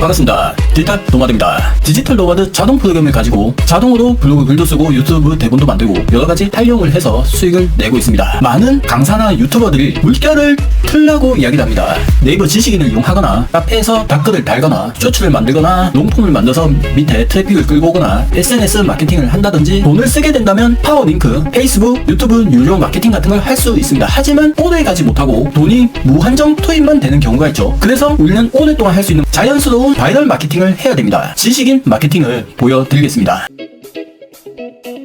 반갑습니다. 디지털 노마드입니다. 디지털 노마드 자동 프로그램을 가지고 자동으로 블로그 글도 쓰고 유튜브 대본도 만들고 여러 가지 활용을 해서 수익을 내고 있습니다. 많은 강사나 유튜버들이 물결을 틀라고 이야기를 합니다. 네이버 지식인을 이용하거나 카페에서 댓글을 달거나 쇼츠를 만들거나 롱폼을 만들어서 밑에 트래픽을 끌고 오거나 SNS 마케팅을 한다든지 돈을 쓰게 된다면 파워링크, 페이스북, 유튜브 유료 마케팅 같은 걸 할 수 있습니다. 하지만 오래 가지 못하고 돈이 무한정 투입만 되는 경우가 있죠. 그래서 우리는 오랫동안 할 수 있는 자연스러운 바이럴 마케팅을 해야 됩니다. 지식인 마케팅을 보여드리겠습니다.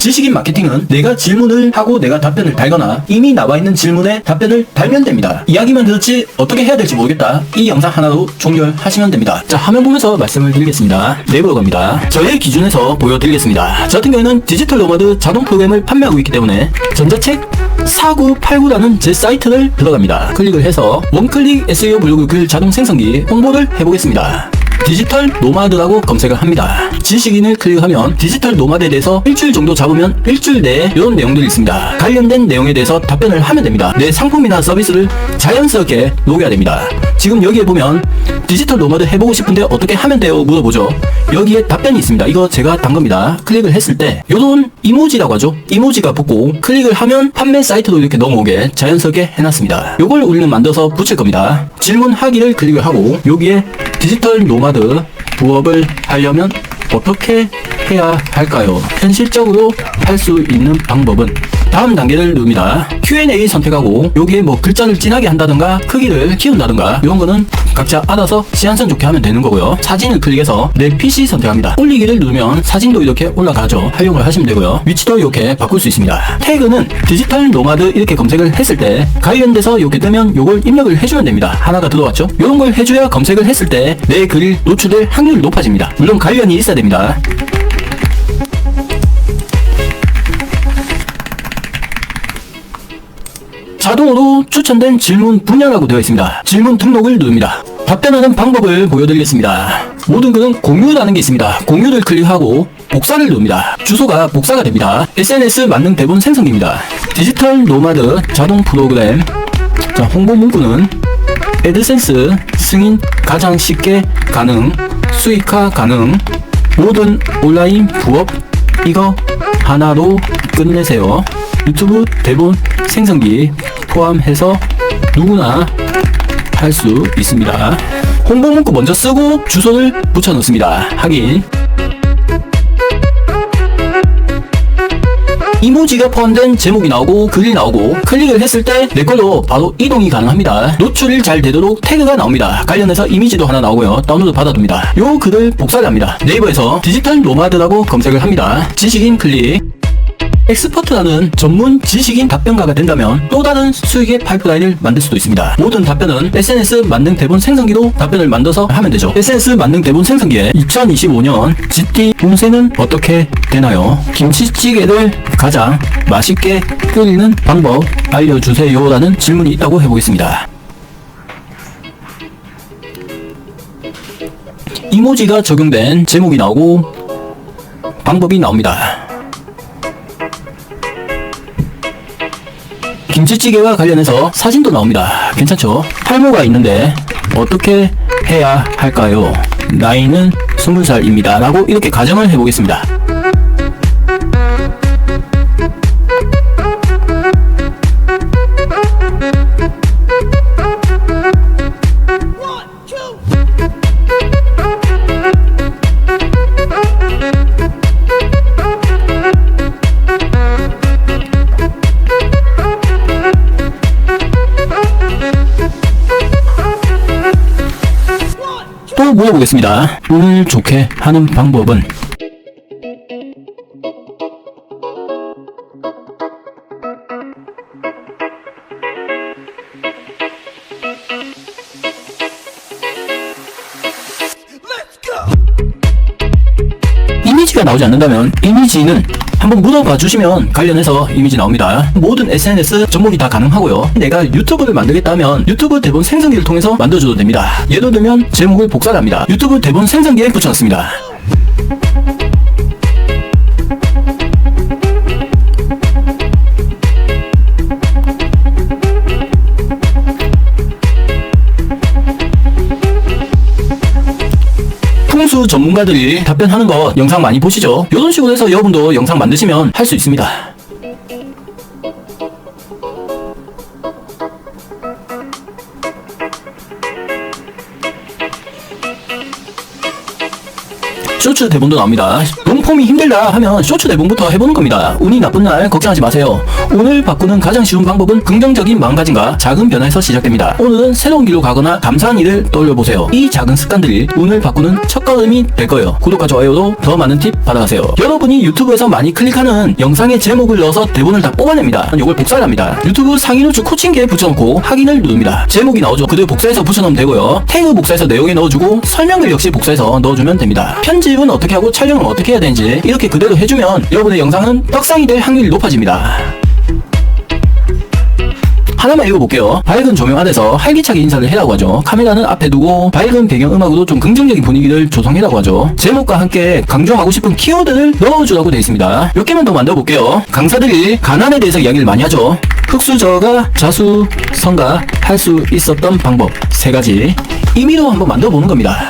지식인 마케팅은 내가 질문을 하고 내가 답변을 달거나 이미 나와 있는 질문에 답변을 달면 됩니다. 이야기만 들었지 어떻게 해야 될지 모르겠다. 이 영상 하나로 종결하시면 됩니다. 자, 화면 보면서 말씀을 드리겠습니다. 네이버로 갑니다. 저의 기준에서 보여드리겠습니다. 저 같은 경우에는 디지털 노마드 자동 프로그램을 판매하고 있기 때문에 전자책 4989라는 제 사이트를 들어갑니다. 클릭을 해서 원클릭 SEO 블로그 글 자동 생성기 홍보를 해보겠습니다. 디지털 노마드라고 검색을 합니다. 지식인을 클릭하면 디지털 노마드에 대해서 일주일 정도 잡으면 일주일 내에 이런 내용들이 있습니다. 관련된 내용에 대해서 답변을 하면 됩니다. 내 상품이나 서비스를 자연스럽게 녹여야 됩니다. 지금 여기에 보면 디지털 노마드 해보고 싶은데 어떻게 하면 돼요? 물어보죠. 여기에 답변이 있습니다. 이거 제가 단 겁니다. 클릭을 했을 때 이런 이모지라고 하죠. 이모지가 붙고 클릭을 하면 판매 사이트로 이렇게 넘어오게 자연스럽게 해놨습니다. 이걸 우리는 만들어서 붙일 겁니다. 질문하기를 클릭을 하고 여기에 디지털 노마드 부업을 하려면 어떻게 해야 할까요? 현실적으로 할 수 있는 방법은 다음 단계를 누릅니다. Q&A 선택하고 여기에 뭐 글자를 진하게 한다든가 크기를 키운다든가 이런 거는 각자 알아서 시한선 좋게 하면 되는 거고요. 사진을 클릭해서 내 PC 선택합니다. 올리기를 누르면 사진도 이렇게 올라가죠. 활용을 하시면 되고요. 위치도 이렇게 바꿀 수 있습니다. 태그는 디지털 노마드 이렇게 검색을 했을 때 관련돼서 이렇게 뜨면 이걸 입력을 해주면 됩니다. 하나가 들어왔죠? 이런 걸 해줘야 검색을 했을 때 내 글이 노출될 확률이 높아집니다. 물론 관련이 있어야 됩니다. 자동으로 추천된 질문 분야라고 되어 있습니다. 질문 등록을 누릅니다. 답변하는 방법을 보여드리겠습니다. 모든 글은 공유라는 게 있습니다. 공유를 클릭하고 복사를 누릅니다. 주소가 복사가 됩니다. SNS 만능 대본 생성기입니다. 디지털 노마드 자동 프로그램 자, 홍보 문구는 애드센스 승인 가장 쉽게 가능 수익화 가능 모든 온라인 부업 이거 하나로 끝내세요. 유튜브 대본 생성기 포함해서 누구나 할 수 있습니다. 홍보 문구 먼저 쓰고 주소를 붙여 넣습니다. 확인. 이모지가 포함된 제목이 나오고 글이 나오고 클릭을 했을 때 내 걸로 바로 이동이 가능합니다. 노출이 잘 되도록 태그가 나옵니다. 관련해서 이미지도 하나 나오고요. 다운로드 받아둡니다. 요 글을 복사를 합니다. 네이버에서 디지털 노마드라고 검색을 합니다. 지식인 클릭 엑스퍼트라는 전문 지식인 답변가가 된다면 또 다른 수익의 파이프라인을 만들 수도 있습니다. 모든 답변은 SNS 만능 대본 생성기로 답변을 만들어서 하면 되죠. SNS 만능 대본 생성기에 2025년 GT 운세는 어떻게 되나요? 김치찌개를 가장 맛있게 끓이는 방법 알려주세요 라는 질문이 있다고 해보겠습니다. 이모지가 적용된 제목이 나오고 방법이 나옵니다. 김치찌개와 관련해서 사진도 나옵니다. 괜찮죠? 탈모가 있는데 어떻게 해야 할까요? 나이는 20살입니다. 라고 이렇게 가정을 해보겠습니다. 또 물어보겠습니다. 운을 좋게 하는 방법은 이미지가 나오지 않는다면 이미지는 한번 물어봐 주시면 관련해서 이미지 나옵니다. 모든 SNS 접목이 다 가능하고요. 내가 유튜브를 만들겠다면 유튜브 대본 생성기를 통해서 만들어줘도 됩니다. 예를 들면 제목을 복사를 합니다. 유튜브 대본 생성기에 붙여넣습니다. 훈수 전문가들이 답변하는 거 영상 많이 보시죠? 이런 식으로 해서 여러분도 영상 만드시면 할 수 있습니다. 쇼츠 대본도 나옵니다. 롱폼이 힘들다 하면 쇼츠 대본부터 해보는 겁니다. 운이 나쁜 날 걱정하지 마세요. 오늘 바꾸는 가장 쉬운 방법은 긍정적인 마음가짐과 작은 변화에서 시작됩니다. 오늘은 새로운 길로 가거나 감사한 일을 떠올려보세요. 이 작은 습관들이 운을 바꾸는 첫걸음이 될 거예요. 구독과 좋아요로 더 많은 팁 받아가세요. 여러분이 유튜브에서 많이 클릭하는 영상의 제목을 넣어서 대본을 다 뽑아냅니다. 이걸 복사를 합니다. 유튜브 상위 노출 코칭기에 붙여놓고 확인을 누릅니다. 제목이 나오죠. 그대로 복사해서 붙여넣으면 되고요. 태그 복사해서 내용에 넣어주고 설명글 역시 복사해서 넣어주면 됩니다. 편집 은 어떻게 하고 촬영은 어떻게 해야 되는지 이렇게 그대로 해주면 여러분의 영상은 떡상이 될 확률이 높아집니다. 하나만 읽어볼게요. 밝은 조명 아래서 활기차게 인사를 해라고 하죠. 카메라는 앞에 두고 밝은 배경음악으로 좀 긍정적인 분위기를 조성해라고 하죠. 제목과 함께 강조하고 싶은 키워드를 넣어주라고 되어 있습니다. 몇 개만 더 만들어 볼게요. 강사들이 가난에 대해서 이야기를 많이 하죠. 흑수저가 자수 성가 할 수 있었던 방법 세 가지 임의로 한번 만들어 보는 겁니다.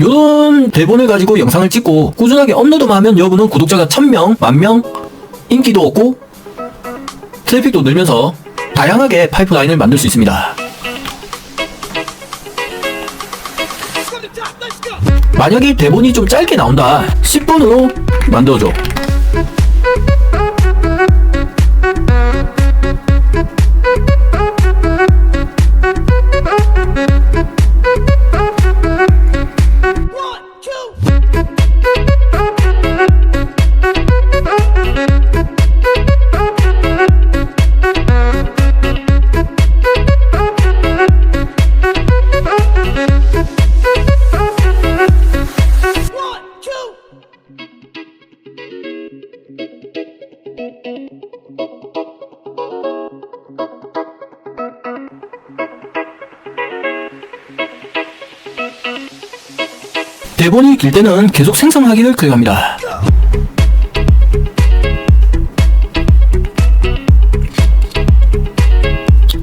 요런 대본을 가지고 영상을 찍고 꾸준하게 업로드만 하면 여러분은 구독자가 1000명, 만명, 인기도 얻고 트래픽도 늘면서 다양하게 파이프라인을 만들 수 있습니다. 만약에 대본이 좀 짧게 나온다. 10분으로 만들어줘. 길 때는 계속 생성하기를 클릭합니다.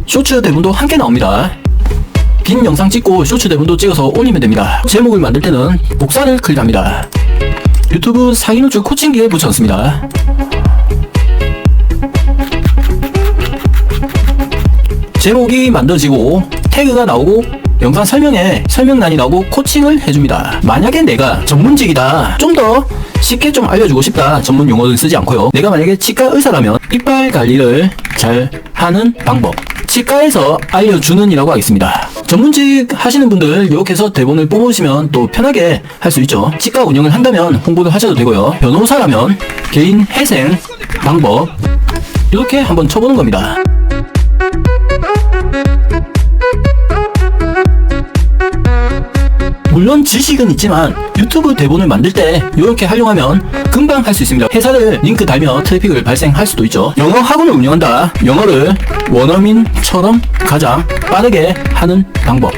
쇼츠 대본도 함께 나옵니다. 긴 영상 찍고 쇼츠 대본도 찍어서 올리면 됩니다. 제목을 만들 때는 복사를 클릭합니다. 유튜브 상위 노출 코칭기에 붙여놓습니다. 제목이 만들어지고 태그가 나오고 영상 설명에 설명란이 나오고 코칭을 해줍니다. 만약에 내가 전문직이다 좀 더 쉽게 좀 알려주고 싶다 전문 용어를 쓰지 않고요. 내가 만약에 치과 의사라면 이빨 관리를 잘 하는 방법 치과에서 알려주는 이라고 하겠습니다. 전문직 하시는 분들 이렇게 해서 대본을 뽑으시면 또 편하게 할 수 있죠. 치과 운영을 한다면 홍보를 하셔도 되고요. 변호사라면 개인 회생 방법 이렇게 한번 쳐보는 겁니다. 물론 지식은 있지만 유튜브 대본을 만들 때 이렇게 활용하면 금방 할 수 있습니다. 회사를 링크 달며 트래픽을 발생할 수도 있죠. 영어 학원을 운영한다. 영어를 원어민처럼 가장 빠르게 하는 방법.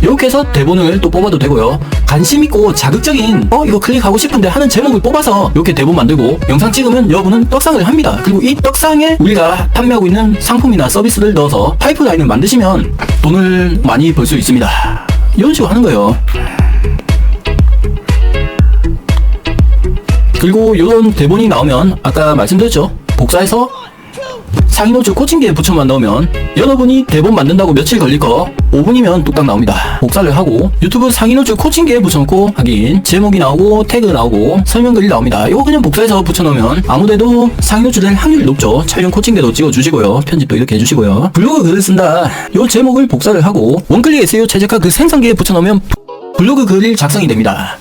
이렇게 해서 대본을 또 뽑아도 되고요. 관심 있고 자극적인 어 이거 클릭하고 싶은데 하는 제목을 뽑아서 이렇게 대본 만들고 영상 찍으면 여러분은 떡상을 합니다. 그리고 이 떡상에 우리가 판매하고 있는 상품이나 서비스를 넣어서 파이프라인을 만드시면 돈을 많이 벌 수 있습니다. 이런 식으로 하는 거예요. 그리고 이런 대본이 나오면 아까 말씀드렸죠. 복사해서 상위노출 코칭기에 붙여만 넣으면 여러분이 대본 만든다고 며칠 걸릴 거 5분이면 뚝딱 나옵니다. 복사를 하고 유튜브 상위노출 코칭기에 붙여놓고 하긴 제목이 나오고 태그 나오고 설명글이 나옵니다. 이거 그냥 복사해서 붙여놓으면 아무데도 상위노출될 확률이 높죠. 촬영 코칭계도 찍어주시고요. 편집도 이렇게 해주시고요. 블로그 글을 쓴다. 이 제목을 복사를 하고 원클릭 SEO 최적화 그 생성기에 붙여놓으면 블로그 글이 작성이 됩니다.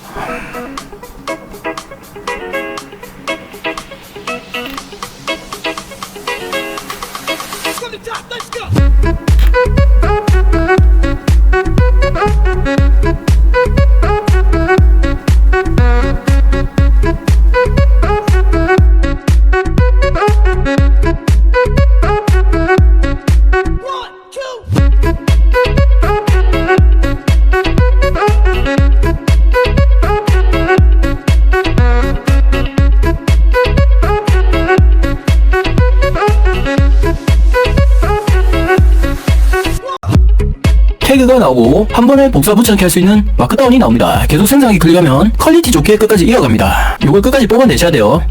태그가 나오고 한 번에 복사 붙여넣기 할 수 있는 마크다운이 나옵니다. 계속 생성하기 클릭하면 퀄리티 좋게 끝까지 이어갑니다. 이걸 끝까지 뽑아내셔야 돼요.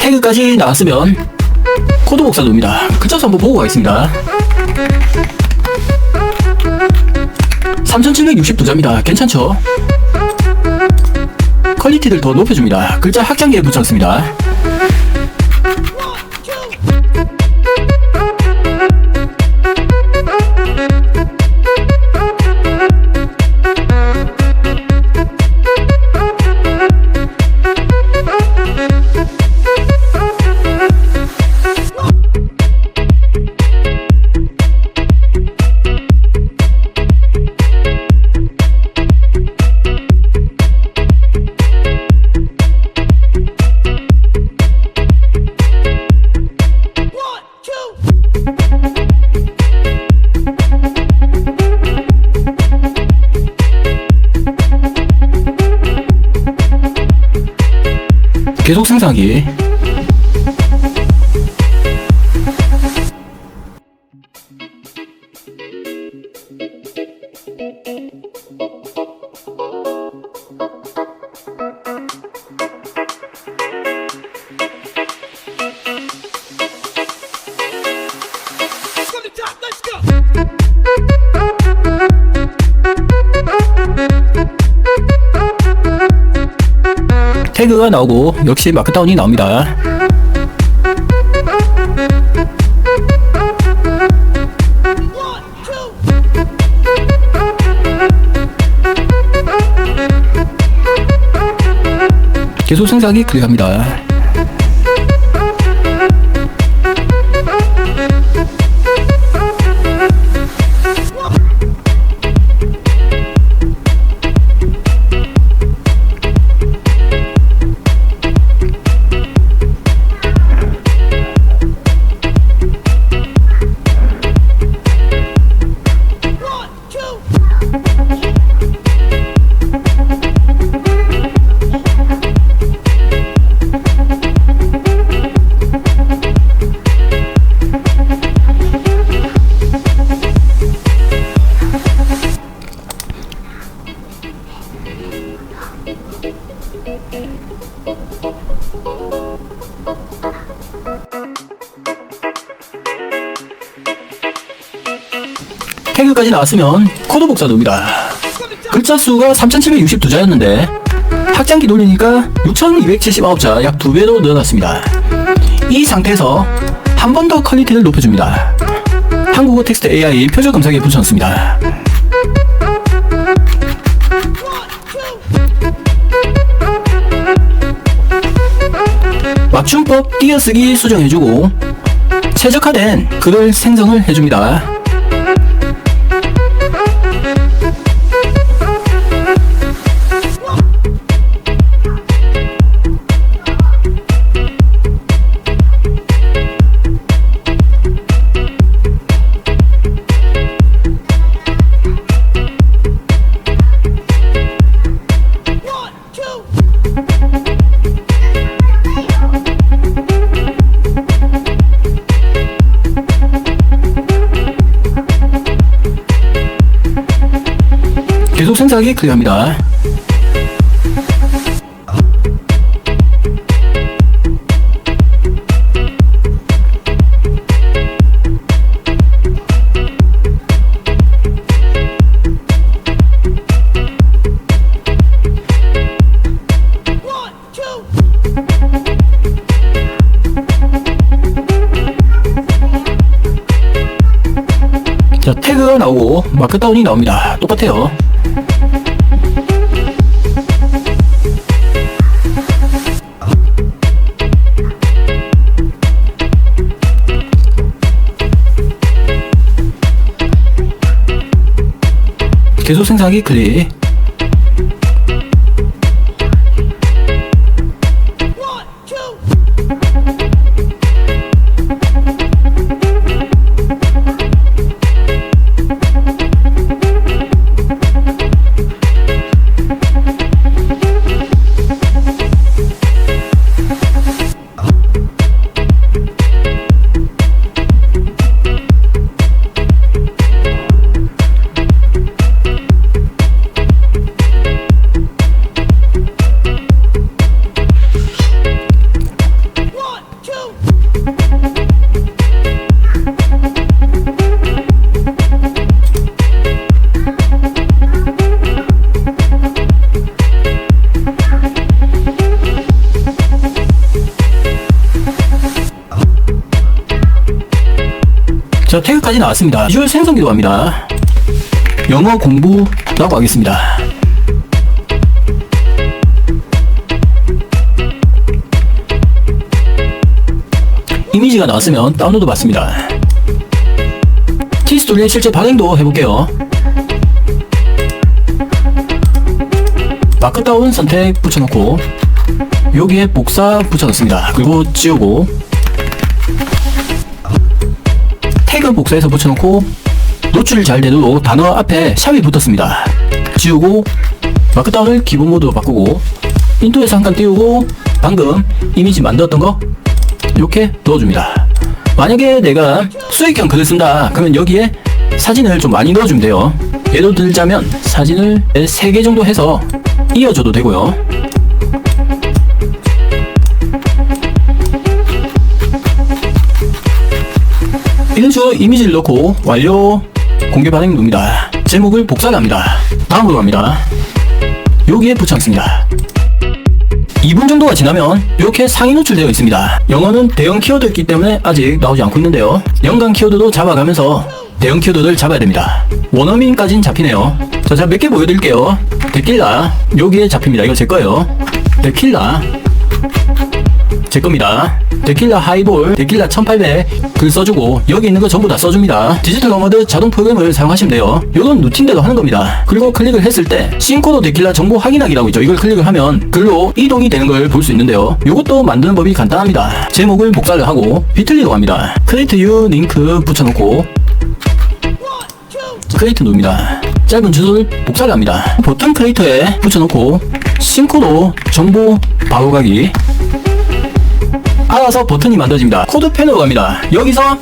태그까지 나왔으면 코드 복사 누릅니다. 글자수 한번 보고 가겠습니다. 3762자입니다. 괜찮죠? 퀄리티를 더 높여줍니다. 글자 확장기에 붙여놨습니다. 생성하기. 태그가 나오고 역시 마크다운이 나옵니다. 계속 생성하기 클릭합니다. 태그까지 나왔으면 코드 복사 누릅니다. From the top. 글자 수가 3762자였는데 확장기 돌리니까 6279자 약 2배로 늘어났습니다. 이 상태에서 한 번 더 퀄리티를 높여줍니다. 한국어 텍스트 AI 표절 검색에 two. 맞춤법 띄어쓰기 수정해주고 최적화된 글을 생성을 해줍니다. 계속. One, two. 자 태그가 나오고 마크다운이 나옵니다. 똑같아요. 계속 생성하기 클릭. 자, 태그까지 나왔습니다. 비주얼 생성기도 합니다. 영어 공부라고 하겠습니다. 이미지가 나왔으면 다운로드 받습니다. 티스토리의 실제 발행도 해볼게요. 마크다운 선택 붙여놓고 여기에 복사 붙여놓습니다. 그리고 지우고 태그 복사해서 붙여놓고 노출 잘 되도록 단어 앞에 샵이 붙었습니다. 지우고 마크다운을 기본 모드로 바꾸고 인도에서 한칸 띄우고 방금 이미지 만들었던 거 이렇게 넣어줍니다. 만약에 내가 수익형 글을 쓴다 그러면 여기에 사진을 좀 많이 넣어주면 돼요. 예를 들자면 사진을 3개 정도 해서 이어줘도 되고요. 이런 식으로 이미지를 넣고 완료 공개 반응 누릅니다. 제목을 복사를 합니다. 다음으로 갑니다. 여기에 붙여넣습니다. 2분 정도가 지나면 이렇게 상위 노출되어 있습니다. 영어는 대형 키워드였기 때문에 아직 나오지 않고 있는데요. 연관 키워드도 잡아가면서 대형 키워드를 잡아야 됩니다. 원어민까지는 잡히네요. 자, 제가 몇 개 보여드릴게요. 데킬라 여기에 잡힙니다. 이거 제 거예요. 데킬라 제 겁니다. 데킬라 하이볼, 데킬라 1800 글 써주고 여기 있는 거 전부 다 써줍니다. 디지털 어머드 자동 프로그램을 사용하시면 돼요. 이건 루틴대로 하는 겁니다. 그리고 클릭을 했을 때 싱코더 데킬라 정보 확인하기라고 있죠. 이걸 클릭을 하면 글로 이동이 되는 걸 볼 수 있는데요. 이것도 만드는 법이 간단합니다. 제목을 복사를 하고 비틀리로 갑니다. 크리에이트 유 링크 붙여놓고. 크리에이트 누릅니다. 짧은 주소를 복사를 합니다. 버튼 크리에이터에 붙여놓고 싱코도 정보 바로 가기 알아서 버튼이 만들어집니다. 코드 패널로 갑니다. 여기서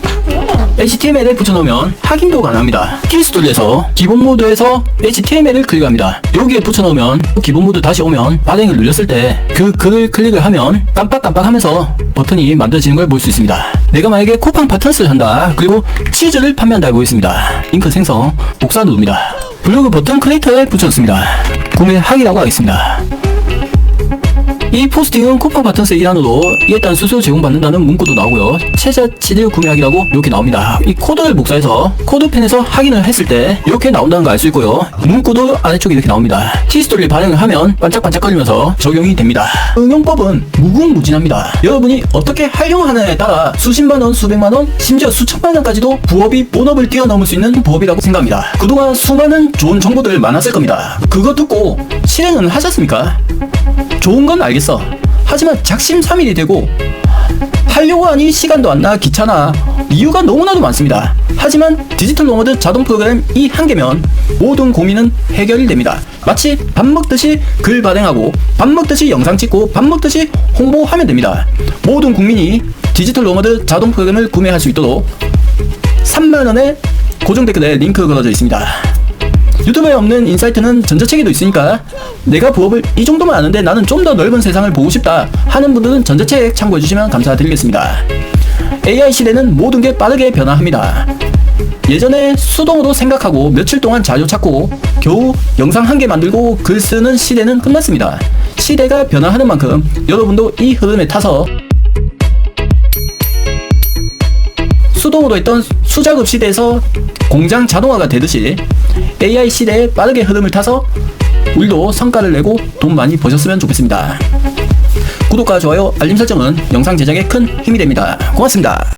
HTML을 붙여놓으면 확인도 가능합니다. 키스툴에서 기본 모드에서 HTML을 클릭합니다. 여기에 붙여놓으면 기본 모드 다시 오면 발행을 눌렸을 때 그 글을 클릭을 하면 깜빡깜빡 하면서 버튼이 만들어지는 걸 볼 수 있습니다. 내가 만약에 쿠팡 파트너스를 한다. 그리고 치즈를 판매한다 해보겠습니다. 링크 생성, 복사 누릅니다. 블로그 버튼 크리에이터에 붙여놓습니다. 구매하기라고 하겠습니다. 이 포스팅은 쿠팡 파트너스의 일환으로 일단 수수료 제공받는다는 문구도 나오고요. 최저 치드 구매하기라고 이렇게 나옵니다. 이 코드를 복사해서 코드펜에서 확인을 했을 때 이렇게 나온다는 걸 알 수 있고요. 문구도 아래쪽에 이렇게 나옵니다. 티스토리를 발행을 하면 반짝반짝거리면서 적용이 됩니다. 응용법은 무궁무진합니다. 여러분이 어떻게 활용하느냐에 따라 수십만 원, 수백만 원, 심지어 수천만 원까지도 부업이 본업을 뛰어넘을 수 있는 부업이라고 생각합니다. 그동안 수많은 좋은 정보들 많았을 겁니다. 그거 듣고 실행은 하셨습니까? 좋은 건 알겠 어. 하지만 작심삼일이 되고 하려고 하니 시간도 안 나 귀찮아 이유가 너무나도 많습니다. 하지만 디지털 노마드 자동 프로그램 이 한 개면 모든 고민은 해결이 됩니다. 마치 밥 먹듯이 글 발행하고 밥 먹듯이 영상 찍고 밥 먹듯이 홍보하면 됩니다. 모든 국민이 디지털 노마드 자동 프로그램을 구매할 수 있도록 3만 원의 고정 댓글에 링크 걸어져 있습니다. 유튜브에 없는 인사이트는 전자책에도 있으니까 내가 부업을 이 정도만 아는데 나는 좀 더 넓은 세상을 보고 싶다 하는 분들은 전자책 참고해 주시면 감사드리겠습니다. AI 시대는 모든 게 빠르게 변화합니다. 예전에 수동으로 생각하고 며칠 동안 자료 찾고 겨우 영상 한 개 만들고 글 쓰는 시대는 끝났습니다. 시대가 변화하는 만큼 여러분도 이 흐름에 타서 수동으로 했던 수작업 시대에서 공장 자동화가 되듯이 AI 시대에 빠르게 흐름을 타서 우리도 성과를 내고 돈 많이 버셨으면 좋겠습니다. 구독과 좋아요, 알림 설정은 영상 제작에 큰 힘이 됩니다. 고맙습니다.